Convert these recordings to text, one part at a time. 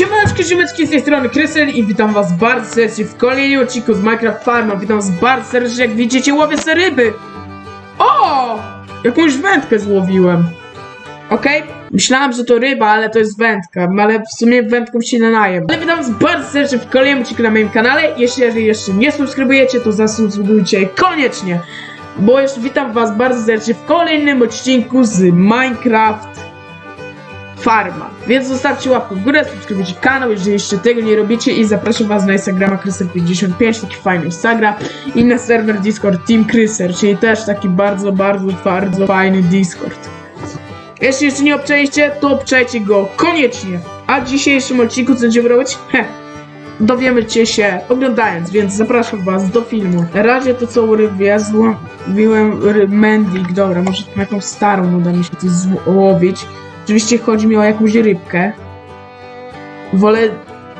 Siemaneczko, ziomeczki, z tej strony Krysel i witam was bardzo serdecznie w kolejnym odcinku z Minecraft Farma. Witam was bardzo serdecznie, jak widzicie łowię se ryby. O! Jakąś wędkę złowiłem. Okej? Myślałem, że to ryba, ale to jest wędka, ale w sumie wędką się nie najem. Ale witam was bardzo serdecznie w kolejnym odcinku na moim kanale. Jeśli jeszcze nie subskrybujecie, to zasubskrybujcie koniecznie. Bo jeszcze witam was bardzo serdecznie w kolejnym odcinku z Minecraft Farma. Więc zostawcie łapkę w górę, subskrybujcie kanał, jeżeli jeszcze tego nie robicie i zapraszam was na Instagrama Kryser55, taki fajny Instagram i na serwer Discord Team Kryser, czyli też taki bardzo, bardzo, bardzo fajny Discord. Jeśli jeszcze nie obczajcie, to obczajcie go koniecznie. A w dzisiejszym odcinku co będziemy robić? Heh, dowiemy się oglądając, więc zapraszam was do filmu. Na razie to co złowiłem ry- Mendik, dobra, może jakąś starą uda mi się coś złowić. Oczywiście chodzi mi o jakąś rybkę. Wolę,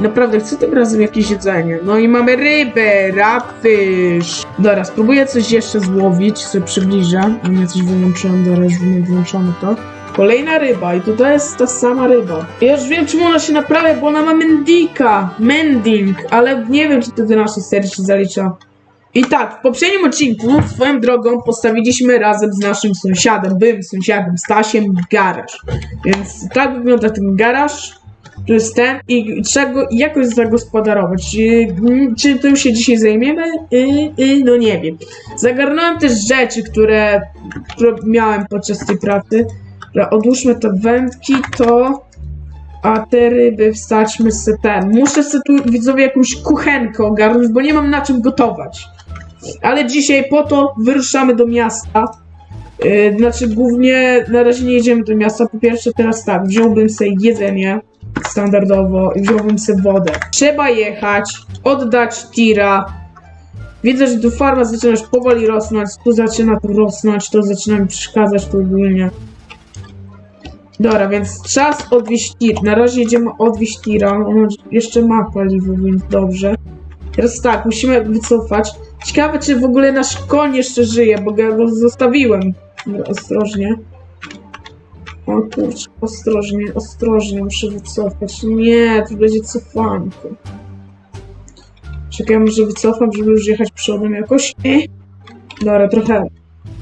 naprawdę chcę tym razem jakieś jedzenie. No i mamy rybę, rapfish. Dobra, spróbuję coś jeszcze złowić, sobie przybliżę. Mam ja coś wyłączyłem, mam wyłączone to. Kolejna ryba i to jest ta sama ryba. Ja już wiem czemu ona się naprawia, bo ona ma mendika, mending, ale nie wiem czy to do naszej serii się zalicza. I tak, w poprzednim odcinku, swoją drogą, postawiliśmy razem z naszym sąsiadem, byłym sąsiadem, Stasiem, garaż. Więc tak wygląda ten garaż, to jest ten i trzeba go jakoś zagospodarować. Czy, czy tym się dzisiaj zajmiemy? Y, y, no nie wiem. Zagarnąłem też rzeczy, które, które miałem podczas tej pracy. Odłóżmy te wędki, to... A te ryby wstaćmy se ten. Muszę sobie tu widzowie jakąś kuchenkę ogarnąć, bo nie mam na czym gotować. Ale dzisiaj po to wyruszamy do miasta. Yy, znaczy głównie na razie nie jedziemy do miasta. Po pierwsze teraz tak, wziąłbym sobie jedzenie standardowo i wziąłbym sobie wodę. Trzeba jechać, oddać tira. Widzę, że tu farma zaczyna już powoli rosnąć, tu zaczyna to rosnąć, to zaczyna mi przeszkadzać tu ogólnie. Dobra, więc czas odwieźć tir. Na razie jedziemy odwieźć tira. On jeszcze ma paliwo, więc dobrze. Teraz tak, musimy wycofać. Ciekawe, czy w ogóle nasz koń jeszcze żyje, bo go zostawiłem. Ostrożnie. O kurczę, ostrożnie, ostrożnie, muszę wycofać. Nie, to będzie cofanko. Czekaj, może wycofam, żeby już jechać przodem jakoś. Eh. Dobra, trochę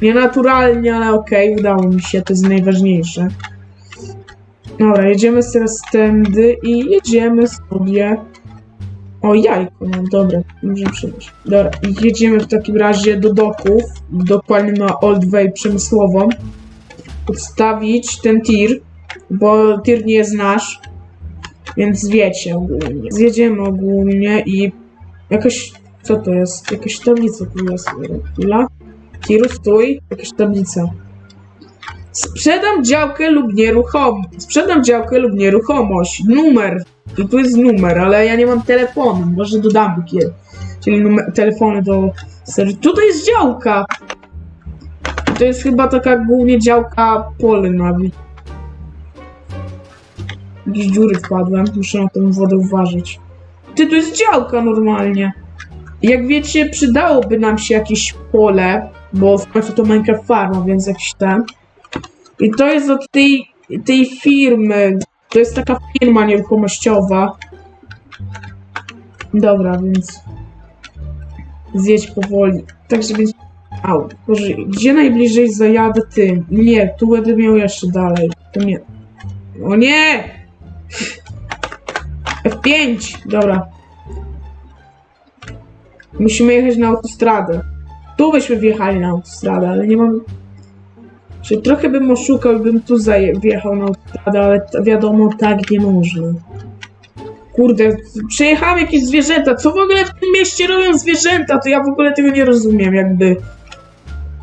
nienaturalnie, ale okej, udało mi się, to jest najważniejsze. Dobra, jedziemy teraz tędy i jedziemy sobie. O, jajko mam, dobra, możemy przejść. Dobra, jedziemy w takim razie do doków, dokładnie na Old Way przemysłową. Odstawić ten tir, bo tir nie jest nasz, więc wiecie ogólnie. Zjedziemy ogólnie i jakoś, co to jest? Jakaś tablica tu jest. Chwila. Tir, stój, jakaś tablica. Sprzedam działkę lub nieruchomość. Sprzedam działkę lub nieruchomość. Numer. I tu jest numer, ale ja nie mam telefonu. Może dodam kier. Czyli numer, telefony do serii. Tutaj jest działka. To jest chyba taka głównie działka polna. Jakieś dziury wpadłem. Muszę na tą wodę uważać. Ty, to jest działka normalnie. Jak wiecie, przydałoby nam się jakieś pole, bo w końcu to Minecraft Farma, więc jakiś ten. I to jest od tej, tej firmy. To jest taka firma nieruchomościowa. Dobra, więc zjedź powoli. Tak, żeby... Au, Boże, gdzie najbliżej zajadę tym? Nie, tu będę miał jeszcze dalej. To nie. O nie! F5! Dobra. Musimy jechać na autostradę. Tu byśmy wjechali na autostradę, ale nie mam Trochę bym oszukał bym tu wjechał na autostradę, ale wiadomo, tak nie można. Kurde, przejechałem jakieś zwierzęta. Co w ogóle w tym mieście robią zwierzęta? To ja w ogóle tego nie rozumiem, jakby.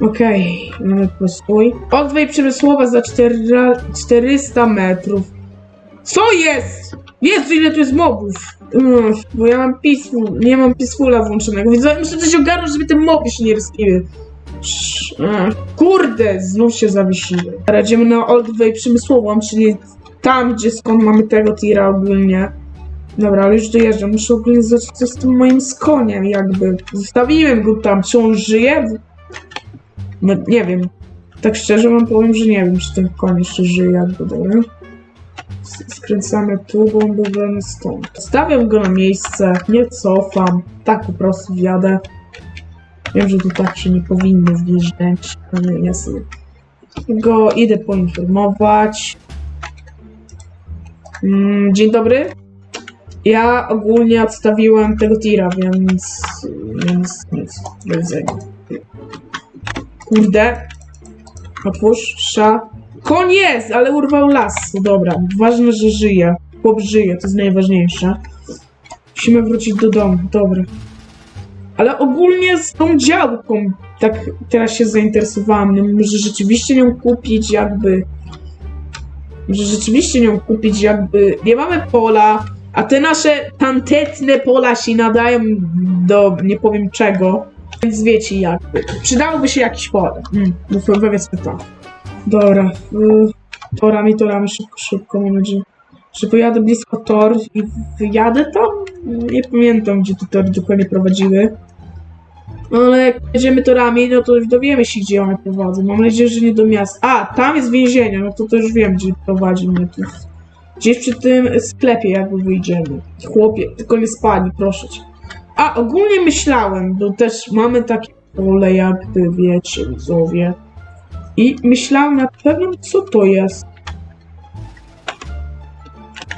Okej, mamy postój. Odwej przemysłowa za cztera- 400 metrów. Co jest? Jezu, ile tu jest mobów! Bo ja mam peaceful, nie mam peacefula włączonego, więc muszę coś ogarnąć, żeby te moby się nie rozkiły. A, Kurde, znów się zawiesiły. Radzimy na Old Way przemysłową, czyli tam, gdzie skąd mamy tego tira ogólnie. Dobra, ale już dojeżdżam. Muszę ogólnie zobaczyć, co z tym moim z koniem, jakby. Zostawiłem go tam. Czy on żyje? No, nie wiem. Tak szczerze wam powiem, że nie wiem, czy ten koń jeszcze żyje, jakby, dobra. Skręcamy tu, bo on był stąd. Stawiam go na miejsce, nie cofam. Tak po prostu wjadę. Wiem, że tu tak się nie powinno wjeżdżać, ale ja sobie go idę poinformować. Mm, dzień dobry. Ja ogólnie odstawiłem tego tira, więc... więc nic. Widzenia. Kurde. Otwórz, sza. Jest, ale urwał las. Dobra, ważne, że żyje. Chłop to jest najważniejsze. Musimy wrócić do domu, dobra. Ale ogólnie z tą działką, tak teraz się zainteresowałam, no może rzeczywiście nią kupić jakby... Może rzeczywiście nią kupić jakby... Nie mamy pola, a te nasze tantetne pola się nadają do nie powiem czego. Więc wiecie jakby. Przydałoby się jakiś pole. Mm, powiedzmy tak. Dobra. y, Torami, torami, szybko, szybko. Mam nadzieję, że pojadę blisko tor i wyjadę tam. Nie pamiętam, gdzie te tory dokładnie prowadziły. No ale jak jedziemy torami, no to już dowiemy się, gdzie one prowadzą. Mam nadzieję, że nie do miasta. A, tam jest więzienie, no to, to już wiem, gdzie prowadzi mnie tu. Gdzieś przy tym sklepie jakby wyjdziemy. Chłopie, tylko nie spadnij, proszę cię. A, ogólnie myślałem, bo też mamy takie pole jakby, wiecie, widzowie. I myślałem nad pewnym, co to jest.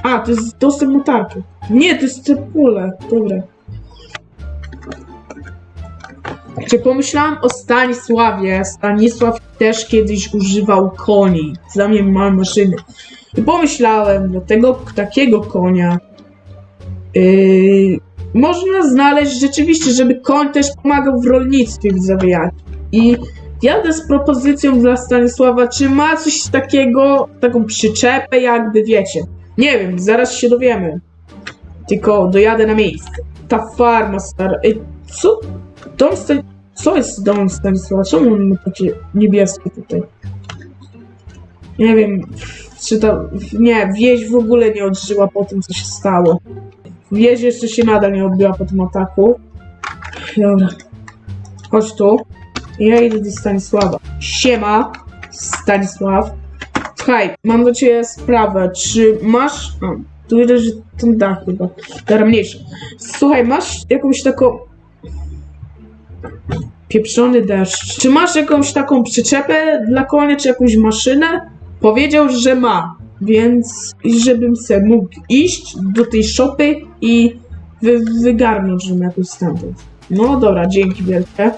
A, to jest dostęp do tarczy. Nie, to jest te pole. Dobra. Czy pomyślałem o Stanisławie. Stanisław też kiedyś używał koni. Za mnie ma maszyny. I pomyślałem, do tego takiego konia yy, można znaleźć rzeczywiście, żeby koń też pomagał w rolnictwie w zawijaniu. I jadę z propozycją dla Stanisława, czy ma coś takiego, taką przyczepę jakby, wiecie. Nie wiem, zaraz się dowiemy. Tylko dojadę na miejsce. Ta farma stara. Ej, co? Dom Stan... Co jest z domem Stanisława? Czemu on ma takie niebieskie tutaj? Nie wiem, czy to... Nie, wieś w ogóle nie odżyła po tym, co się stało. Wieś jeszcze się nadal nie odbiła po tym ataku. Dobra. Chodź tu. Ja idę do Stanisława. Siema, Stanisław. Słuchaj, mam do ciebie sprawę. Czy masz... Tu widać, że ten dach chyba. Dobra, mniejszy. Słuchaj, masz jakąś taką... Pieprzony deszcz. Czy masz jakąś taką przyczepę dla konia, czy jakąś maszynę? Powiedział, że ma, więc żebym se mógł iść do tej szopy i wy, wygarnąć żebym jakoś stamtąd. No dobra, dzięki wielkie.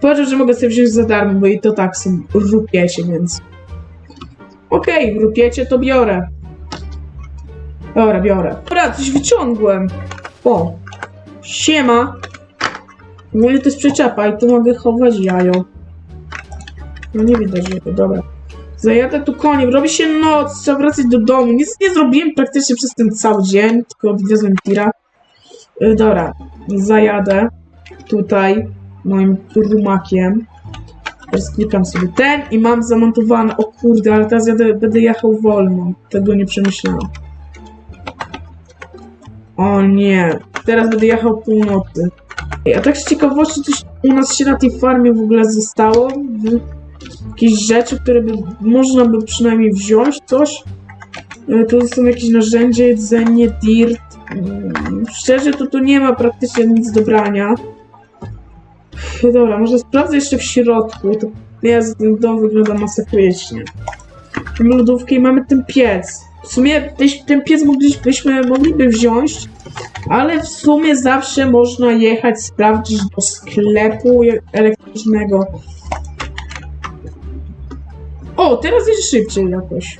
Powiedział, że mogę sobie wziąć za darmo, bo i to tak są rupiecie, więc... Okej, w rupiecie to biorę. Dobra, biorę. Dobra, coś wyciągłem. O, siema. Mówię, to jest przyczepa i tu mogę chować jajo. No nie widać jego, dobra. Zajadę tu koniem, robi się noc, trzeba wracać do domu. Nic nie zrobiłem praktycznie przez ten cały dzień, tylko odwiozłem tira. Y, Dobra, zajadę tutaj moim rumakiem. Teraz klikam sobie ten i mam zamontowane. O kurde, ale teraz jadę, będę jechał wolno. Tego nie przemyślałem. O nie, teraz będę jechał północy. A tak z ciekawości, coś u nas się na tej farmie w ogóle zostało? Jakieś rzeczy, które by można by przynajmniej wziąć, coś? E, Tu są jakieś narzędzia, jedzenie, dirt. Mm, Szczerze, to tu nie ma praktycznie nic do brania. Dobra, może sprawdzę jeszcze w środku. To jest, ten dom wygląda masakrycznie. Mamy lodówkę i mamy ten piec. W sumie tyś- ten piec moglibyśmy, mogliby wziąć, ale w sumie zawsze można jechać, sprawdzić do sklepu elektrycznego. O, teraz jest szybciej jakoś.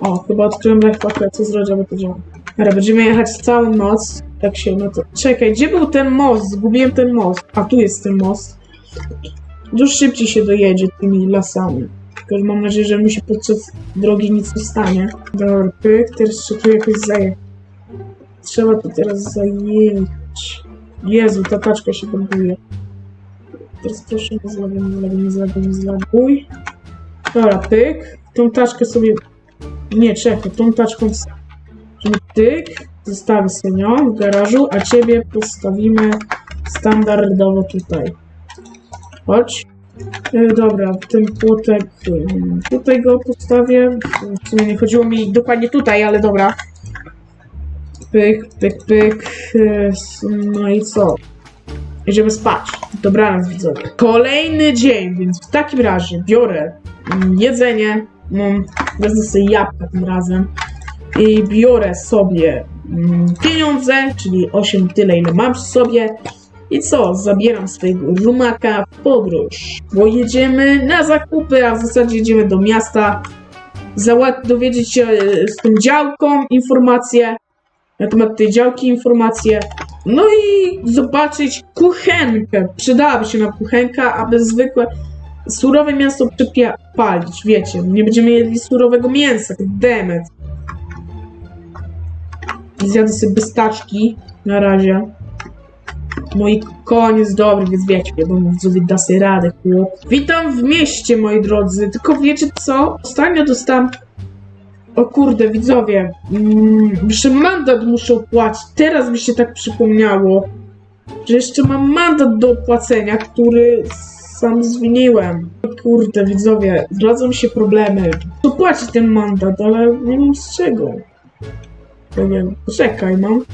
O, chyba odkryłem lifehacka, co zrobić, to działa. Dobra, będziemy jechać całą noc. Tak się, no to... Czekaj, gdzie był ten most? Zgubiłem ten most. A, tu jest ten most. Dużo szybciej się dojedzie tymi lasami. Tylko mam nadzieję, że mi się podczas drogi nic nie stanie. Dobra, pyk, teraz trzeba tu jakoś zajechać. Trzeba tu teraz zajechać. Jezu, ta taczka się buduje. Teraz proszę, nie zlaguj, nie zlaguj, nie zlaguj, nie zlaguj. Dobra, pyk. Tą taczkę sobie... Nie, czekaj, tą taczką... Żeby tyk, zostawię sobie ją w garażu, a ciebie postawimy standardowo tutaj. Chodź. E, Dobra, ten płotek. Tutaj go postawię. W sumie nie chodziło mi dokładnie tutaj, ale dobra. Pyk, pyk, pyk. e, No i co? Idziemy spać. Dobranoc widzowie. Kolejny dzień, więc w takim razie biorę mm, jedzenie. Mm, wezmę sobie jabłka tym razem. I biorę sobie mm, pieniądze, czyli 8 tyle, ile mam przy sobie. I co? Zabieram swojego rumaka w podróż, bo jedziemy na zakupy, a w zasadzie jedziemy do miasta, załat- dowiedzieć się e, z tą działką informacje, na temat tej działki informacje, no i zobaczyć kuchenkę. Przydałaby się nam kuchenka, aby zwykłe surowe mięso przepalić, wiecie, nie będziemy jedli surowego mięsa, demet. Zjadę sobie bystaczki na razie. Mój koń jest dobry, więc wiecie, wiadomo, widzowie da sobie radę, chłop. Witam w mieście, moi drodzy, tylko wiecie co? Ostatnio dostałem... O kurde, widzowie, mm, jeszcze mandat muszę opłacić. Teraz mi się tak przypomniało, że jeszcze mam mandat do opłacenia, który sam zwiniłem. Kurde, widzowie, zrodzą się problemy. Opłacić ten mandat, ale nie wiem z czego. Nie wiem, poczekaj, mam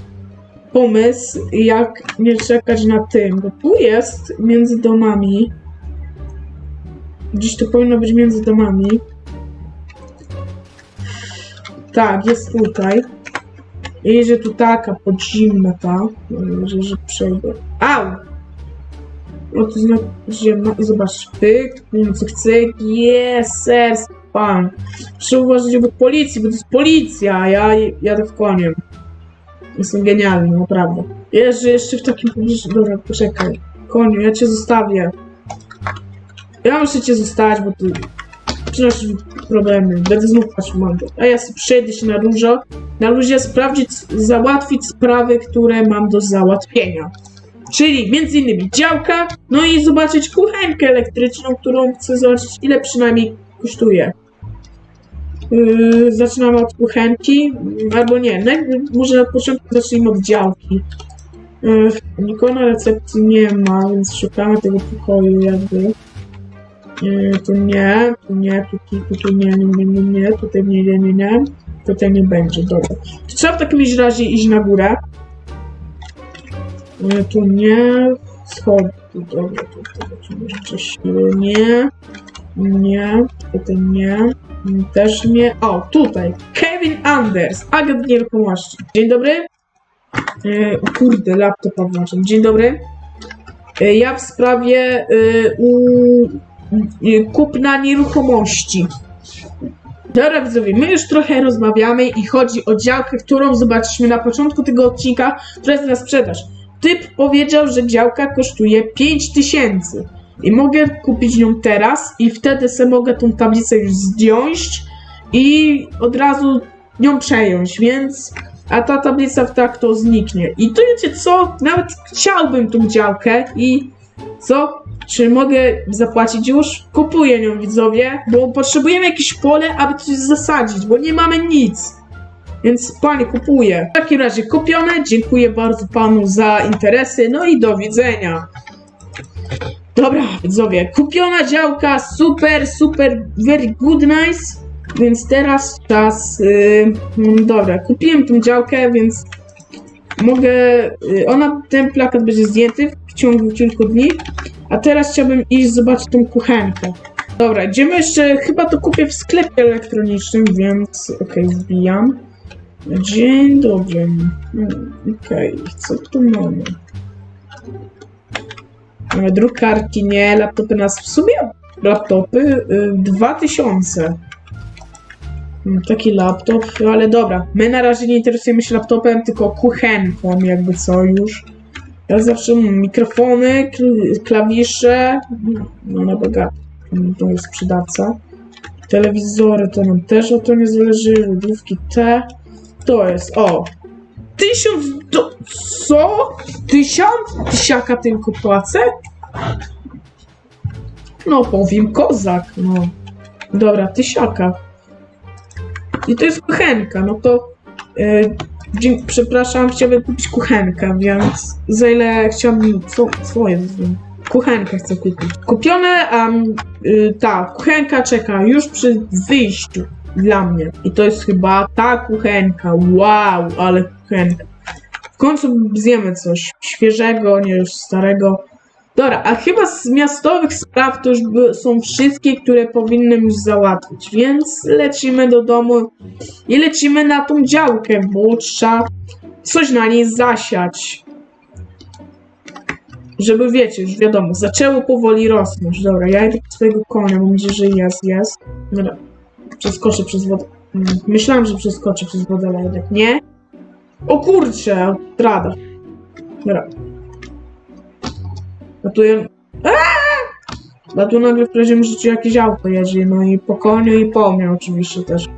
pomysł, jak nie czekać na tym, bo tu jest między domami. Gdzieś to powinno być między domami. Tak, jest tutaj. I że tu taka podzimna ta, że, że przejdę. Au! O, to znak ziemna. Zobacz, pyk, cyk, cyk, jest, ser, pan. Muszę uważać obok policji, bo to jest policja, ja jadę w koniem. Jestem genialny, naprawdę. Jeżdżę jeszcze w takim pobliżu. Dobra, poczekaj. Koniu, ja cię zostawię. Ja muszę cię zostawić, bo ty przynosisz problemy. Będę znów płacił mandat. A ja sobie przejdę się na różo. Na luzie sprawdzić, załatwić sprawy, które mam do załatwienia. Czyli między innymi działka, no i zobaczyć kuchenkę elektryczną, którą chcę zobaczyć, ile przynajmniej kosztuje. Yy, zaczynamy od kuchenki, albo nie, może na początku zacznijmy od działki. Yy, nikogo na recepcji nie ma, więc szukamy tego pokoju jakby. Yy, tu nie, tu nie, tu, tu, tu, tu nie, nie, nie, nie, nie, tutaj nie, nie, nie, nie, tutaj nie będzie, dobra. To trzeba w takim razie iść na górę. Yy, tu nie, schody, tu, dobra, tu, tu, tu, tu nie, nie, tutaj nie. Też nie. O, tutaj. Kevin Anders, agent nieruchomości. Dzień dobry. O kurde, laptopa włączam. Dzień dobry. E, ja w sprawie e, kupna nieruchomości. Dobra widzowie, my już trochę rozmawiamy i chodzi o działkę, którą zobaczyliśmy na początku tego odcinka, która jest na sprzedaż. Typ powiedział, że działka kosztuje 5000 i mogę kupić nią teraz i wtedy sobie mogę tą tablicę już zdjąć i od razu nią przejąć, więc a ta tablica w tak to zniknie. I to wiecie co? Nawet chciałbym tą działkę i co? Czy mogę zapłacić już? Kupuję nią widzowie, bo potrzebujemy jakieś pole, aby coś zasadzić, bo nie mamy nic. Więc panie, kupuję. W takim razie kupione. Dziękuję bardzo panu za interesy. No i do widzenia. Dobra, widzowie, kupiona działka, super, super, very good, nice. Więc teraz czas. Yy, mm, dobra, kupiłem tą działkę, więc mogę. Yy, ona, ten plakat będzie zdjęty w ciągu kilku dni. A teraz chciałbym iść zobaczyć tą kuchenkę. Dobra, idziemy jeszcze. Chyba to kupię w sklepie elektronicznym, więc okej, wbijam. Dzień dobry. Hmm, Okej, co tu mamy? E, Drukarki nie, laptopy nas w sumie laptopy y, 2000. Mm, Taki laptop, ale dobra. My na razie nie interesujemy się laptopem, tylko kuchenką, jakby co już. Ja zawsze mam mikrofony, kl- klawisze, no na bogato. Mm, To jest sprzedawca. Telewizory to nam też o to nie zależy, lodówki te. To jest, o. Tysiąc do... Co? Tysiąc? Tysiaka tylko płacę? No, powiem kozak, no. Dobra, tysiaka. I to jest kuchenka, no to... Yy, przepraszam, chciałbym kupić kuchenkę, więc za ile chciałbym... Co, co jest? Kuchenkę chcę kupić. Kupione, a y, ta kuchenka czeka już przy wyjściu dla mnie. I to jest chyba ta kuchenka. Wow, ale kuchenka. W końcu zjemy coś świeżego, nie już starego. Dobra, a chyba z miastowych spraw to już są wszystkie, które powinnam już załatwić, więc lecimy do domu i lecimy na tą działkę, bo trzeba coś na niej zasiać. Żeby wiecie, już wiadomo, zaczęło powoli rosnąć. Dobra, ja idę swojego konia, mam nadzieję, że jest, jest. Dobra, przeskoczę przez wodę. Myślałem, że przeskoczę przez wodę, ale jednak nie. O kurczę, autostrada. Dobra. A tu ja... A tu nagle w prawdziwym życiu jakieś auto jedzie, no i po koniu i po mnie oczywiście też.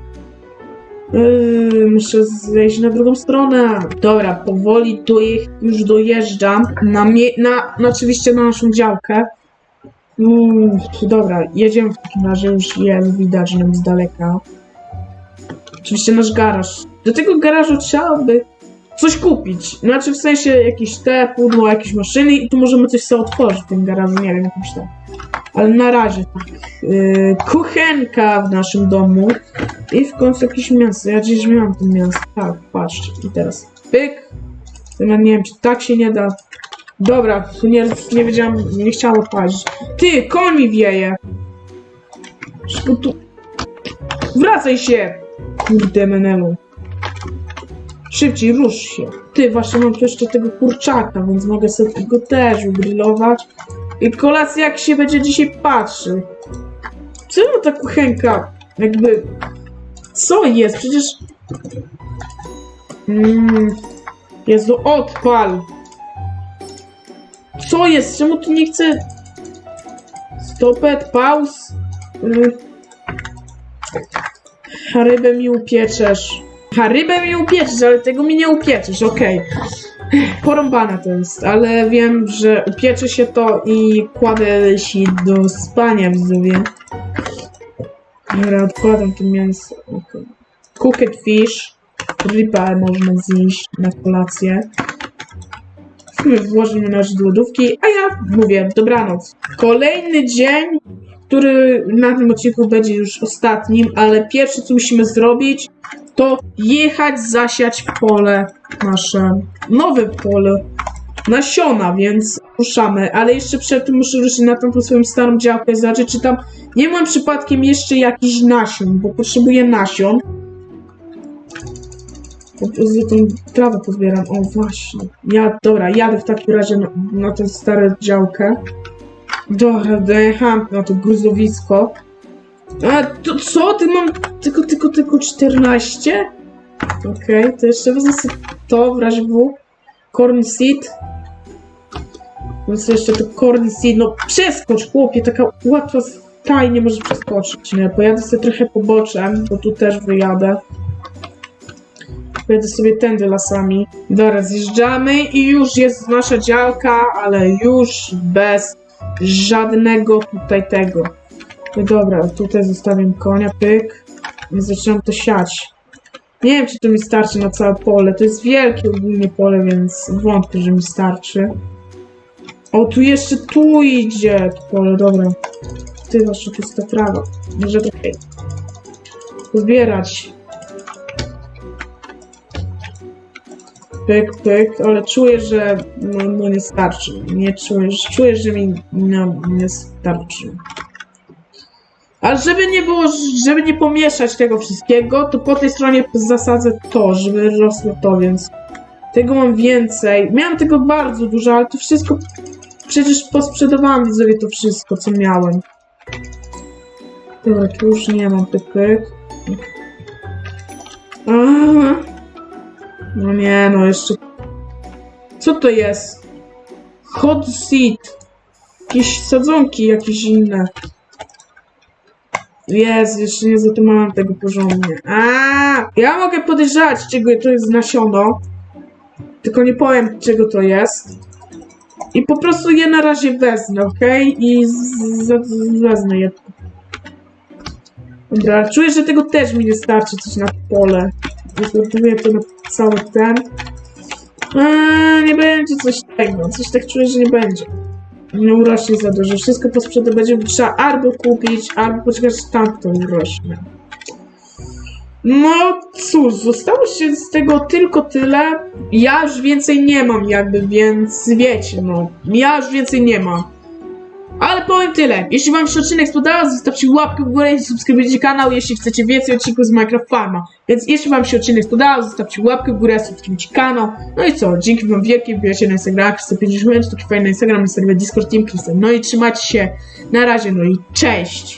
Yy, muszę zejść na drugą stronę. Dobra, powoli ich już dojeżdżam. Na, mie- na, na oczywiście na naszą działkę. Mm, dobra, jedziemy w takim razie, już jest widać nam z daleka. Oczywiście nasz garaż. Do tego garażu trzeba by coś kupić. Znaczy w sensie jakieś te pudło, jakieś maszyny i tu możemy coś sobie otworzyć w tym garażu, nie wiem, jakimś tam. Ale na razie tak. Yy, kuchenka w naszym domu i w końcu jakieś mięso. Ja gdzieś miałam to mięso. Tak, patrzcie. I teraz pyk. Ja nie wiem, czy tak się nie da. Dobra, nie, nie wiedziałam, nie chciało paść. Ty, koń mi wieje. Tu... Wracaj się! Kurde menelu. Szybciej, rusz się. Ty, właśnie mam tu jeszcze tego kurczaka, więc mogę sobie go też ugrillować. I kolacja jak się będzie dzisiaj patrzy. Czemu ta kuchenka jakby... Co jest? Przecież... Mm, Jezu, odpal! Co jest? Czemu tu nie chce... Stopet, pauz? Mm. Rybę mi upieczesz. A rybę mi upieczesz, ale tego mi nie upieczesz, okej. Porąbane to jest, ale wiem, że upiecze się to i kładę się do spania widzowie. Dobra, odkładam to mięso. Okay. Cooked fish. Rybę można zjeść na kolację. Włożymy nasz do lodówki, a ja mówię dobranoc. Kolejny dzień, który na tym odcinku będzie już ostatnim, ale pierwsze co musimy zrobić, to jechać zasiać pole nasze. Nowe pole. Nasiona, więc ruszamy, ale jeszcze przed tym muszę ruszyć na tą swoją starą działkę zobaczyć, czy tam nie mam przypadkiem jeszcze jakichś nasion, bo potrzebuję nasion. Prostu tą trawę pozbieram. O, właśnie. Ja, dobra, jadę w takim razie na, na tę starą działkę. Dobra, dojechałam na to gruzowisko. A, to co? Ty mam tylko, tylko, tylko 14? Okej, to jeszcze wezmę sobie to w razie W. Corn seed. Więc jeszcze to corn seed. No przeskocz, chłopie, taka łatwa stajnie może przeskoczyć. Nie, pojadę sobie trochę poboczem, bo tu też wyjadę. Pojadę sobie tędy lasami. Dobra, zjeżdżamy i już jest nasza działka, ale już bez żadnego tutaj tego. No dobra, tutaj zostawiam konia, pyk. I zaczynam to siać. Nie wiem, czy to mi starczy na całe pole. To jest wielkie ogólnie pole, więc wątpię, że mi starczy. O, tu jeszcze tu idzie to pole, dobra. Ty, wasza tu jest ta trawa. Może trochę zbierać. Pyk, pyk, ale czuję, że no, no nie starczy. Nie czuję, że- czuję, że mi no, nie starczy. Ale żeby nie było, żeby nie pomieszać tego wszystkiego, to po tej stronie zasadzę to, żeby rosło to, więc tego mam więcej. Miałem tego bardzo dużo, ale to wszystko przecież posprzedawałam widzowie to wszystko, co miałem. Dobra, tu już nie mam pyk, pyk. Aha. No nie, no jeszcze. Co to jest? Hot seed. Jakieś sadzonki, jakieś inne. Jest, jeszcze nie zatumałam tego porządnie. A, ja mogę podejrzewać, czego to jest nasiono. Tylko nie powiem, czego to jest. I po prostu je na razie wezmę, ok? I wezmę je. Dobra, czuję, że tego też mi nie starczy coś na pole. Zgotuję to na cały ten. A, nie będzie coś tego. Coś tak czuję, że nie będzie. nie urośnie za dużo. Wszystko posprzedawać będzie trzeba albo kupić, albo poczekać, aż tam to urośnie. No cóż, zostało się z tego tylko tyle. Ja już więcej nie mam jakby, więc wiecie, no. Ja już więcej nie mam. Powiem tyle. Jeśli wam się odcinek spodobał, zostawcie łapkę w górę i subskrybujcie kanał, jeśli chcecie więcej odcinków z Minecraft Farma. Więc jeśli wam się odcinek spodobał, zostawcie łapkę w górę, subskrybujcie kanał. No i co, dzięki wam wielkie, wbijajcie na Instagram, 150 taki fajny Instagram, na serwer Discord Team Krystal. No i trzymajcie się, na razie, no i cześć!